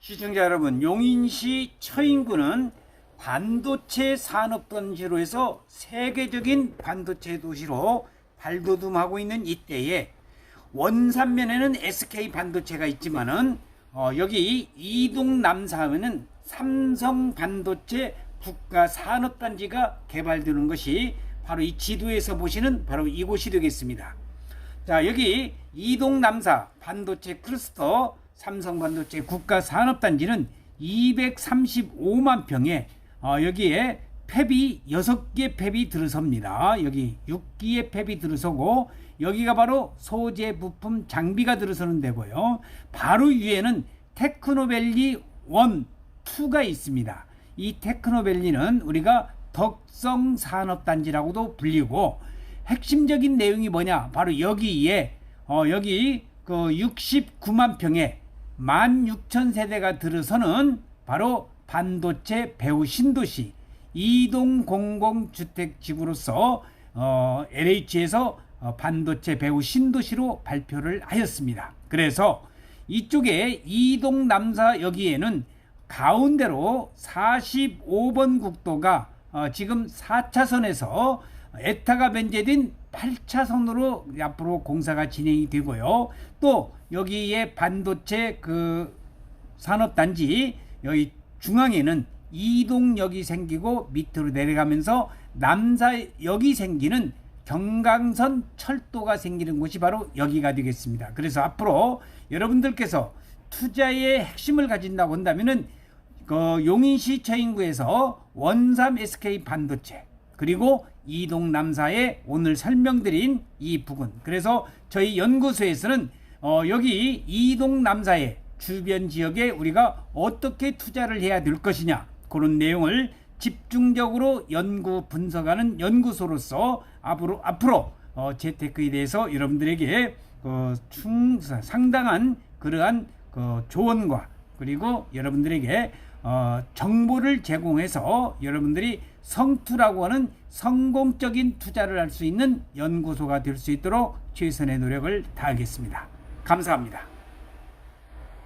시청자 여러분, 용인시 처인구는 반도체 산업단지로 해서 세계적인 반도체 도시로 발돋움하고 있는 이때에 원산면에는 SK 반도체가 있지만은 어, 여기 이동 남사하면은 삼성 반도체 국가 산업 단지가 개발되는 것이 바로 이 지도에서 보시는 바로 이곳이 되겠습니다. 자, 여기 이동 남사 반도체 클러스터 삼성 반도체 국가 산업단지는 235만 평에 어, 여기에 팹이 6개 팹이 들어섭니다. 여기 6기의 팹이 들어서고 여기가 바로 소재 부품 장비가 들어서는 데고요. 바로 위에는 테크노밸리 1, 2가 있습니다. 이 테크노밸리는 우리가 덕성 산업단지라고도 불리고 핵심적인 내용이 뭐냐? 바로 여기에 어, 여기 그 69만 평에 16,000세대가 들어서는 바로 반도체 배후 신도시 이동 공공주택 지구로서 어, LH에서 어, 반도체 배후 신도시로 발표를 하였습니다. 그래서 이쪽에 이동 남사 여기에는 가운데로 45번 국도가 어, 지금 4차선에서 에타가 변제된 8차 선으로 앞으로 공사가 진행이 되고요. 또 여기에 반도체 그 산업단지 여기 중앙에는 이동역이 생기고 밑으로 내려가면서 남사역이 생기는 경강선 철도가 생기는 곳이 바로 여기가 되겠습니다. 그래서 앞으로 여러분들께서 투자의 핵심을 가진다고 한다면은 그 용인시 처인구에서 원삼 SK 반도체 그리고 이동 남사에 오늘 설명드린 이 부분 그래서 저희 연구소에서는 어 여기 이동 남사의 주변 지역에 우리가 어떻게 투자를 해야 될 것이냐 그런 내용을 집중적으로 연구 분석하는 연구소로서 앞으로 앞으로 어, 재테크에 대해서 여러분들에게 그 충, 상당한 그러한 그 조언과 그리고 여러분들에게 어, 정보를 제공해서 여러분들이 성투라고 하는 성공적인 투자를 할 수 있는 연구소가 될 수 있도록 최선의 노력을 다하겠습니다. 감사합니다.